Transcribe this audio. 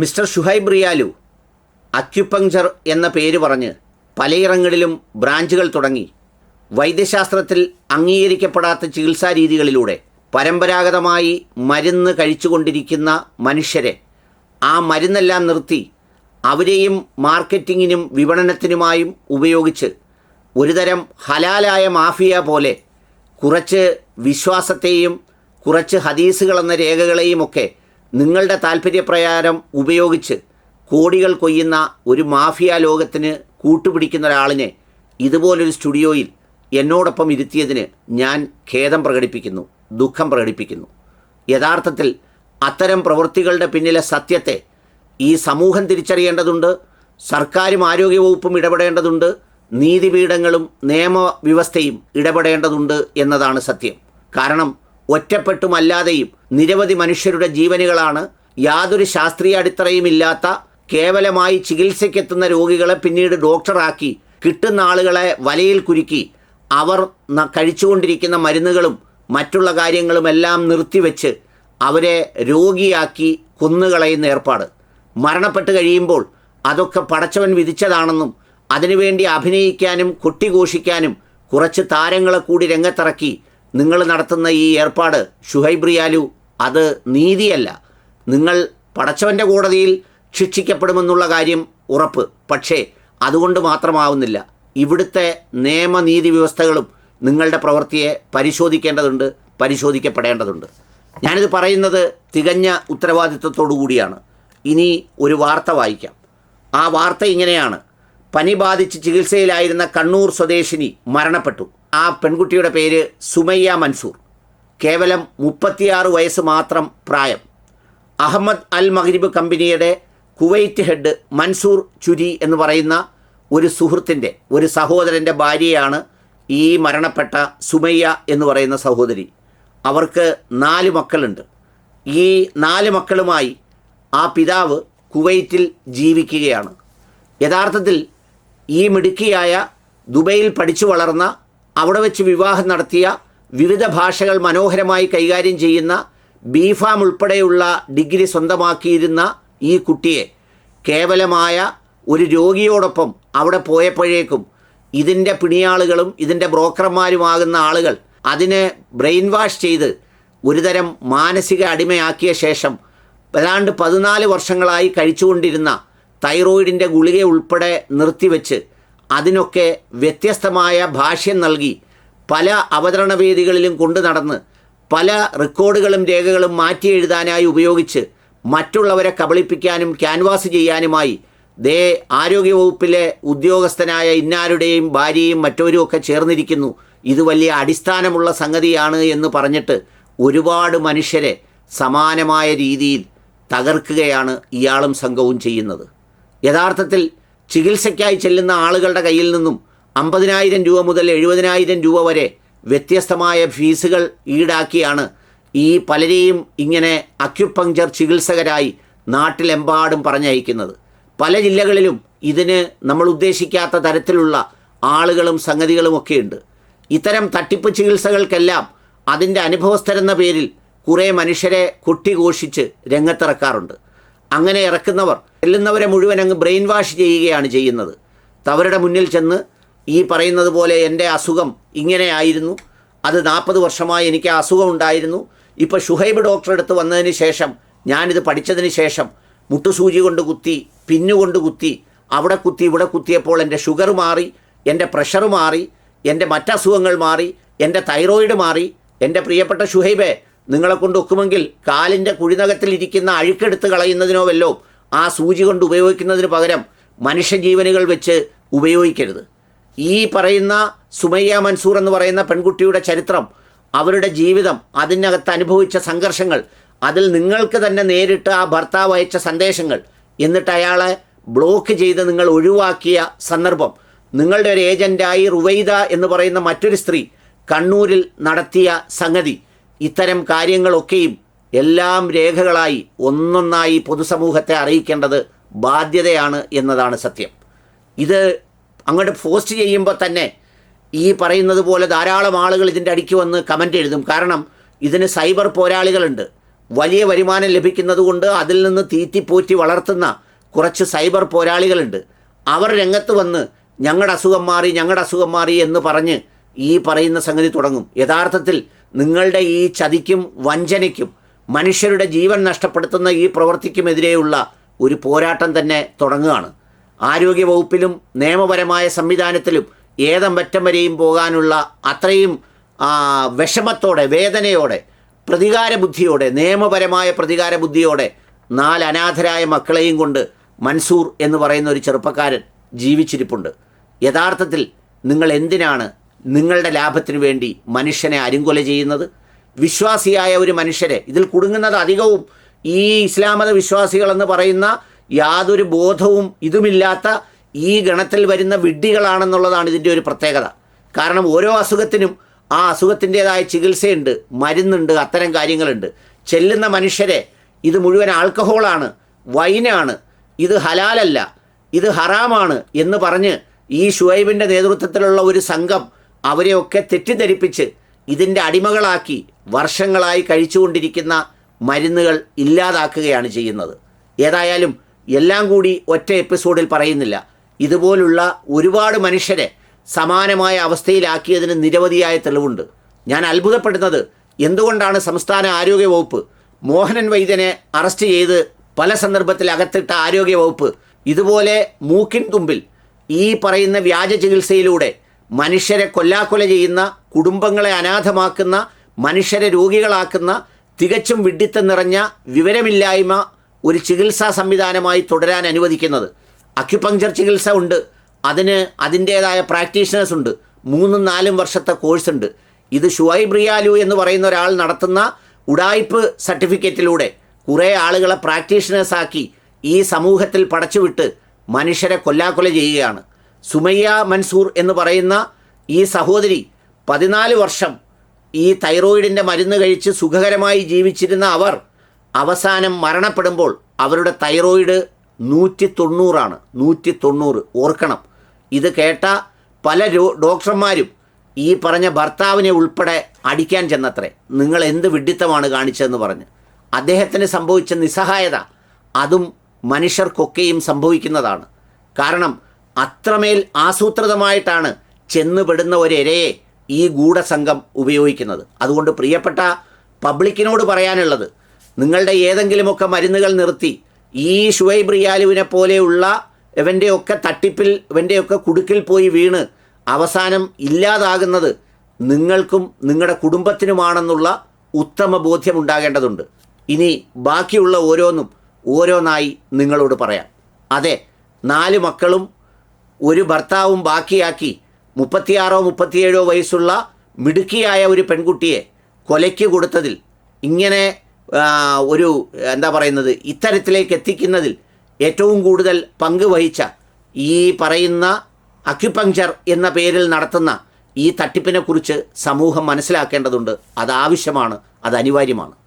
Mister Shuhaib റിയാലു acupuncture എന്ന പേര് പറഞ്ഞ് പലയിടങ്ങളിലും ബ്രാഞ്ചുകൾ തുടങ്ങി. വൈദ്യശാസ്ത്രത്തിൽ അംഗീകരിക്കപ്പെടാത്ത ചികിത്സാ രീതികളിലൂടെ പരമ്പരാഗതമായി മരുന്ന് കഴിച്ചുകൊണ്ടിരിക്കുന്ന മനുഷ്യരെ ആ മരുന്നെല്ലാം നിർത്തി അവരെയും മാർക്കറ്റിങ്ങിനും വിപണനത്തിനുമായും ഉപയോഗിച്ച് ഒരുതരം ഹലാലായ മാഫിയ പോലെ കുറച്ച് വിശ്വാസത്തെയും കുറച്ച് ഹദീസുകൾ എന്ന രേഖകളെയുമൊക്കെ നിങ്ങളുടെ താല്പര്യപ്രകാരം ഉപയോഗിച്ച് കോടികൾ കൊയ്യുന്ന ഒരു മാഫിയ ലോകത്തിന് കൂട്ടുപിടിക്കുന്ന ഒരാളിനെ ഇതുപോലൊരു സ്റ്റുഡിയോയിൽ എന്നോടൊപ്പം ഇരുത്തിയതിന് ഞാൻ ഖേദം പ്രകടിപ്പിക്കുന്നു ദുഃഖം പ്രകടിപ്പിക്കുന്നു. യഥാർത്ഥത്തിൽ അത്തരം പ്രവൃത്തികളുടെ പിന്നിലെ സത്യത്തെ ഈ സമൂഹം തിരിച്ചറിയേണ്ടതുണ്ട് സർക്കാരും ആരോഗ്യവകുപ്പും ഇടപെടേണ്ടതുണ്ട് നീതിപീഠങ്ങളും നിയമവ്യവസ്ഥയും ഇടപെടേണ്ടതുണ്ട് എന്നതാണ് സത്യം. കാരണം ഒറ്റപ്പെട്ടുമല്ലാതെയും നിരവധി മനുഷ്യരുടെ ജീവനുകളാണ് യാതൊരു ശാസ്ത്രീയ അടിത്തറയുമില്ലാത്ത കേവലമായി ചികിത്സയ്ക്കെത്തുന്ന രോഗികളെ പിന്നീട് ഡോക്ടറാക്കി കിട്ടുന്ന ആളുകളെ വലയിൽ കുരുക്കി അവർ കഴിച്ചുകൊണ്ടിരിക്കുന്ന മരുന്നുകളും മറ്റുള്ള കാര്യങ്ങളുമെല്ലാം നിർത്തിവെച്ച് അവരെ രോഗിയാക്കി കൊന്നുകളയുന്ന ഏർപ്പാട്. മരണപ്പെട്ട് കഴിയുമ്പോൾ അതൊക്കെ പടച്ചവൻ വിധിച്ചതാണെന്നും അതിനുവേണ്ടി അഭിനയിക്കാനും കൊട്ടിഘോഷിക്കാനും കുറച്ച് താരങ്ങളെ കൂടി രംഗത്തിറക്കി നിങ്ങൾ നടത്തുന്ന ഈ ഏർപ്പാട് ഷുഹൈബ് റിയാലു അത് നീതിയല്ല. നിങ്ങൾ പടച്ചവന്റെ കോടതിയിൽ ശിക്ഷിക്കപ്പെടുമെന്നുള്ള കാര്യം ഉറപ്പ്. പക്ഷേ അതുകൊണ്ട് മാത്രമാവുന്നില്ല. ഇവിടുത്തെ നിയമനീതി വ്യവസ്ഥകളും നിങ്ങളുടെ പ്രവൃത്തിയെ പരിശോധിക്കേണ്ടതുണ്ട് പരിശോധിക്കപ്പെടേണ്ടതുണ്ട്. ഞാനിത് പറയുന്നത് തികഞ്ഞ ഉത്തരവാദിത്വത്തോടു കൂടിയാണ്. ഇനി ഒരു വാർത്ത വായിക്കാം. ആ വാർത്ത ഇങ്ങനെയാണ്. പനി ബാധിച്ച് ചികിത്സയിലായിരുന്ന കണ്ണൂർ സ്വദേശിനി മരണപ്പെട്ടു. ആ പെൺകുട്ടിയുടെ പേര് സുമയ്യ മൻസൂർ. കേവലം മുപ്പത്തിയാറ് വയസ്സ് മാത്രം പ്രായം. അഹമ്മദ് അൽ മഗ്രിബ് കമ്പനിയുടെ കുവൈറ്റ് ഹെഡ് മൻസൂർ ചുരി എന്ന് പറയുന്ന ഒരു സുഹൃത്തിന്റെ ഒരു സഹോദരന്റെ ഭാര്യയാണ് ഈ മരണപ്പെട്ട സുമയ്യ എന്ന് പറയുന്ന സഹോദരി. അവർക്ക് നാല് മക്കളുണ്ട്. ഈ നാല് മക്കളുമായി ആ പിതാവ് കുവൈറ്റിൽ ജീവിക്കുകയാണ്. യഥാർത്ഥത്തിൽ ഈ മിടുക്കിയായ ദുബൈയിൽ പഠിച്ചു വളർന്ന അവിടെ വെച്ച് വിവാഹം നടത്തിയ വിവിധ ഭാഷകൾ മനോഹരമായി കൈകാര്യം ചെയ്യുന്ന ബിഫാം ഉൾപ്പെടെയുള്ള ഡിഗ്രി സ്വന്തമാക്കിയിരുന്ന ഈ കുട്ടിയെ കേവലമായ ഒരു രോഗിയോടൊപ്പം അവിടെ പോയപ്പോഴേക്കും ഇതിന്റെ പിണിയാളുകളും ഇതിന്റെ ബ്രോക്കർമാരുമാകുന്ന ആളുകൾ അതിനെ ബ്രെയിൻ വാഷ് ചെയ്ത് ഒരുതരം മാനസിക അടിമയാക്കിയ ശേഷം ഏതാണ്ട് പതിനാല് വർഷങ്ങളായി കഴിച്ചുകൊണ്ടിരുന്ന തൈറോയിഡിന്റെ ഗുളിക ഉൾപ്പെടെ നിർത്തിവെച്ച് അതിനൊക്കെ വ്യത്യസ്തമായ ഭാഷ്യം നൽകി പല അവതരണ വേദികളിലും കൊണ്ടു നടന്ന് പല റെക്കോർഡുകളും രേഖകളും മാറ്റി എഴുതാനായി ഉപയോഗിച്ച് മറ്റുള്ളവരെ കബളിപ്പിക്കാനും ക്യാൻവാസ് ചെയ്യാനുമായി ദേ ആരോഗ്യവകുപ്പിലെ ഉദ്യോഗസ്ഥനായ ഇന്നാരുടെയും ഭാര്യയും മറ്റവരും ഒക്കെ ചേർന്നിരിക്കുന്നു. ഇത് വലിയ അടിസ്ഥാനമുള്ള സംഗതിയാണ് എന്ന് പറഞ്ഞിട്ട് ഒരുപാട് മനുഷ്യരെ സമാനമായ രീതിയിൽ തകർക്കുകയാണ് ഇയാളും സംഘവും ചെയ്യുന്നത്. യഥാർത്ഥത്തിൽ ചികിത്സയ്ക്കായി ചെല്ലുന്ന ആളുകളുടെ കയ്യിൽ നിന്നും അമ്പതിനായിരം രൂപ മുതൽ എഴുപതിനായിരം രൂപ വരെ വ്യത്യസ്തമായ ഫീസുകൾ ഈടാക്കിയാണ് ഈ പലരെയും ഇങ്ങനെ അക്യുപങ്ചർ ചികിത്സകരായി നാട്ടിലെമ്പാടും പറഞ്ഞയക്കുന്നത്. പല ജില്ലകളിലും ഇതിന് നമ്മൾ ഉദ്ദേശിക്കാത്ത തരത്തിലുള്ള ആളുകളും സംഗതികളുമൊക്കെയുണ്ട് ഇത്തരം തട്ടിപ്പ് ചികിത്സകൾക്കെല്ലാം അതിന്റെ അനുഭവസ്ഥരെന്ന പേരിൽ കുറേ മനുഷ്യരെ കൊട്ടിഘോഷിച്ച് രംഗത്തിറക്കാറുണ്ട്. അങ്ങനെ ഇറക്കുന്നവർ ചെല്ലുന്നവരെ മുഴുവൻ അങ്ങ് ബ്രെയിൻ വാഷ് ചെയ്യുകയാണ് ചെയ്യുന്നത്. അവരുടെ മുന്നിൽ ചെന്ന് ഈ പറയുന്നത് പോലെ എന്റെ അസുഖം ഇങ്ങനെയായിരുന്നു അത് നാൽപ്പത് വർഷമായി എനിക്ക് അസുഖം ഉണ്ടായിരുന്നു. ഇപ്പോൾ ഷുഹൈബ് ഡോക്ടറെ അടുത്ത് വന്നതിന് ശേഷം ഞാനിത് പഠിച്ചതിന് ശേഷം മുട്ടുസൂചി കൊണ്ട് കുത്തി പിന്നുകൊണ്ട് കുത്തി അവിടെ കുത്തി ഇവിടെ കുത്തിയപ്പോൾ എന്റെ ഷുഗർ മാറി എന്റെ പ്രഷർ മാറി എന്റെ മറ്റസുഖങ്ങൾ മാറി എന്റെ തൈറോയിഡ് മാറി. എന്റെ പ്രിയപ്പെട്ട ഷുഹൈബെ നിങ്ങളെ കൊണ്ട് ഒക്കുമെങ്കിൽ കാലിന്റെ കുഴിനകത്തിലിരിക്കുന്ന അഴുക്കെടുത്ത് കളയുന്നതിനോ വല്ലോ ആ സൂചി കൊണ്ട് ഉപയോഗിക്കുന്നതിന് പകരം മനുഷ്യജീവനുകൾ വെച്ച് ഉപയോഗിക്കരുത്. ഈ പറയുന്ന സുമയ്യ മൻസൂർ എന്ന് പറയുന്ന പെൺകുട്ടിയുടെ ചരിത്രം അവരുടെ ജീവിതം അതിനകത്ത് അനുഭവിച്ച സംഘർഷങ്ങൾ അതിൽ നിങ്ങൾക്ക് തന്നെ നേരിട്ട് ആ ഭർത്താവ് അയച്ച സന്ദേശങ്ങൾ എന്നിട്ട് അയാളെ ബ്ലോക്ക് ചെയ്ത് നിങ്ങൾ ഒഴിവാക്കിയ സന്ദർഭം. നിങ്ങളുടെ ഒരു ഏജന്റായി റുവൈദ എന്ന് പറയുന്ന മറ്റൊരു സ്ത്രീ കണ്ണൂരിൽ നടത്തിയ സംഗതി. ഇത്തരം കാര്യങ്ങളൊക്കെയും എല്ലാം രേഖകളായി ഒന്നൊന്നായി പൊതുസമൂഹത്തെ അറിയിക്കേണ്ടത് ബാധ്യതയാണ് എന്നതാണ് സത്യം. ഇത് അങ്ങോട്ട് പോസ്റ്റ് ചെയ്യുമ്പോൾ തന്നെ ഈ പറയുന്നത് പോലെ ധാരാളം ആളുകൾ ഇതിന്റെ അടിക്ക് വന്ന് കമന്റ് എഴുതും. കാരണം ഇതിന് സൈബർ പോരാളികളുണ്ട്. വലിയ വരുമാനം ലഭിക്കുന്നതുകൊണ്ട് അതിൽ നിന്ന് തീറ്റിപ്പോറ്റി വളർത്തുന്ന കുറച്ച് സൈബർ പോരാളികളുണ്ട്. അവർ രംഗത്ത് വന്ന് ഞങ്ങളുടെ അസുഖം മാറി ഞങ്ങളുടെ അസുഖം മാറി എന്ന് പറഞ്ഞ് ഈ പറയുന്ന സംഗതി തുടങ്ങും. യഥാർത്ഥത്തിൽ നിങ്ങളുടെ ഈ ചതിക്കും വഞ്ചനയ്ക്കും മനുഷ്യരുടെ ജീവൻ നഷ്ടപ്പെടുത്തുന്ന ഈ പ്രവൃത്തിക്കുമെതിരെയുള്ള ഒരു പോരാട്ടം തന്നെ തുടങ്ങുകയാണ്. ആരോഗ്യവകുപ്പിലും നിയമപരമായ സംവിധാനത്തിലും ഏതമ്പറ്റം വരെയും പോകാനുള്ള അത്രയും വിഷമത്തോടെ വേദനയോടെ പ്രതികാര ബുദ്ധിയോടെ നിയമപരമായ പ്രതികാര ബുദ്ധിയോടെ നാല് അനാഥരായ മക്കളെയും കൊണ്ട് മൻസൂർ എന്ന് പറയുന്ന ഒരു ചെറുപ്പക്കാരൻ ജീവിച്ചിരിപ്പുണ്ട്. യഥാർത്ഥത്തിൽ നിങ്ങൾ എന്തിനാണ് നിങ്ങളുടെ ലാഭത്തിനു വേണ്ടി മനുഷ്യനെ അരുങ്കൊല ചെയ്യുന്നത് വിശ്വാസിയായ ഒരു മനുഷ്യരെ ഇതിൽ കുടുങ്ങുന്നത് അധികവും ഈ ഇസ്ലാമത വിശ്വാസികളെന്ന് പറയുന്ന യാതൊരു ബോധവും ഇതുമില്ലാത്ത ഈ ഗണത്തിൽ വരുന്ന വിഡ്ഢികളാണെന്നുള്ളതാണ് ഇതിന്റെ ഒരു പ്രത്യേകത. കാരണം ഓരോ അസുഖത്തിനും ആ അസുഖത്തിന്റെതായ ചികിത്സയുണ്ട് മരുന്നുണ്ട് അത്തരം കാര്യങ്ങളുണ്ട്. ചെല്ലുന്ന മനുഷ്യരെ ഇത് മുഴുവൻ ആൽക്കഹോളാണ് വൈനാണ് ഇത് ഹലാലല്ല ഇത് ഹറാമാണ് എന്ന് പറഞ്ഞ് ഈ ഷുഹൈബിന്റെ നേതൃത്വത്തിലുള്ള ഒരു സംഘം അവരെയൊക്കെ തെറ്റിദ്ധരിപ്പിച്ച് ഇതിന്റെ അടിമകളാക്കി വർഷങ്ങളായി കഴിച്ചുകൊണ്ടിരിക്കുന്ന മരുന്നുകൾ ഇല്ലാതാക്കുകയാണ് ചെയ്യുന്നത്. ഏതായാലും എല്ലാം കൂടി ഒറ്റ എപ്പിസോഡിൽ പറയുന്നില്ല. ഇതുപോലുള്ള ഒരുപാട് മനുഷ്യരെ സമാനമായ അവസ്ഥയിലാക്കിയതിന് നിരവധിയായ തെളിവുണ്ട്. ഞാൻ അത്ഭുതപ്പെടുന്നത് എന്തുകൊണ്ടാണ് സംസ്ഥാന ആരോഗ്യവകുപ്പ് മോഹനൻ വൈദ്യനെ അറസ്റ്റ് ചെയ്ത് പല സന്ദർഭത്തിൽ അകത്തിട്ട ആരോഗ്യവകുപ്പ് ഇതുപോലെ മൂക്കിൻ തുമ്പിൽ ഈ പറയുന്ന വ്യാജ ചികിത്സയിലൂടെ മനുഷ്യരെ കൊല്ലാക്കൊല ചെയ്യുന്ന കുടുംബങ്ങളെ അനാഥമാക്കുന്ന മനുഷ്യരെ രോഗികളാക്കുന്ന തികച്ചും വിഡ്ഢിത്തം നിറഞ്ഞ വിവരമില്ലായ്മ ഒരു ചികിത്സാ സംവിധാനമായി തുടരാൻ അനുവദിക്കുന്നത്. അക്യുപങ്ചർ ചികിത്സ ഉണ്ട്. അതിന് അതിന്റേതായ പ്രാക്ടീഷണേഴ്സ് ഉണ്ട്. മൂന്നും നാലും വർഷത്തെ കോഴ്സ് ഉണ്ട്. ഇത് ഷുഹൈബ് റിയാലു എന്ന് പറയുന്ന ഒരാൾ നടത്തുന്ന ഉടായ്പ് സർട്ടിഫിക്കറ്റിലൂടെ കുറേ ആളുകളെ പ്രാക്ടീഷണേഴ്സ് ആക്കി ഈ സമൂഹത്തിൽ പടച്ചുവിട്ട് മനുഷ്യരെ കൊല്ലാക്കൊല ചെയ്യുകയാണ്. സുമയ്യ മൻസൂർ എന്ന് പറയുന്ന ഈ സഹോദരി പതിനാല് വർഷം ഈ തൈറോയിഡിന്റെ മരുന്ന് കഴിച്ച് സുഖകരമായി ജീവിച്ചിരുന്ന അവർ അവസാനം മരണപ്പെടുമ്പോൾ അവരുടെ തൈറോയിഡ് നൂറ്റി തൊണ്ണൂറാണ് നൂറ്റി തൊണ്ണൂറ് ഓർക്കണം. ഇത് കേട്ട പല ഡോക്ടർമാരും ഈ പറഞ്ഞ ഭർത്താവിനെ ഉൾപ്പെടെ അടിക്കാൻ ചെന്നത്രേ. നിങ്ങൾ എന്ത് വിഡിത്തമാണ് കാണിച്ചതെന്ന് പറഞ്ഞ്. അദ്ദേഹത്തിന് സംഭവിച്ച നിസ്സഹായത അതും മനുഷ്യർക്കൊക്കെയും സംഭവിക്കുന്നതാണ്. കാരണം അത്രമേൽ ആസൂത്രിതമായിട്ടാണ് ചെന്നുപെടുന്ന ഒരിരയെ ഈ ഗൂഢസംഘം ഉപയോഗിക്കുന്നത്. അതുകൊണ്ട് പ്രിയപ്പെട്ട പബ്ലിക്കിനോട് പറയാനുള്ളത് നിങ്ങളുടെ ഏതെങ്കിലുമൊക്കെ മരുന്നുകൾ നിർത്തി ഈ ഷുവൈബ് റിയാലുവിനെ പോലെയുള്ള ഇവന്റെയൊക്കെ തട്ടിപ്പിൽ ഇവന്റെയൊക്കെ കുടുക്കിൽ പോയി വീണ് അവസാനം ഇല്ലാതാകുന്നത് നിങ്ങൾക്കും നിങ്ങളുടെ കുടുംബത്തിനുമാണെന്നുള്ള ഉത്തമ ബോധ്യമുണ്ടാകേണ്ടതുണ്ട്. ഇനി ബാക്കിയുള്ള ഓരോന്നും ഓരോന്നായി നിങ്ങളോട് പറയാം. അതെ നാല് മക്കളും ഒരു ഭർത്താവും ബാക്കിയാക്കി മുപ്പത്തിയാറോ മുപ്പത്തിയേഴോ വയസ്സുള്ള മിടുക്കിയായ ഒരു പെൺകുട്ടിയെ കൊലയ്ക്ക് കൊടുത്തതിൽ ഇങ്ങനെ ഒരു എന്താ പറയുന്നത് ഇത്തരത്തിലേക്ക് എത്തിക്കുന്നതിൽ ഏറ്റവും കൂടുതൽ പങ്ക് വഹിച്ച ഈ പറയുന്ന അക്യുപങ്ചർ എന്ന പേരിൽ നടത്തുന്ന ഈ തട്ടിപ്പിനെക്കുറിച്ച് സമൂഹം മനസ്സിലാക്കേണ്ടതുണ്ട്. അത് ആവശ്യമാണ് അത് അനിവാര്യമാണ്.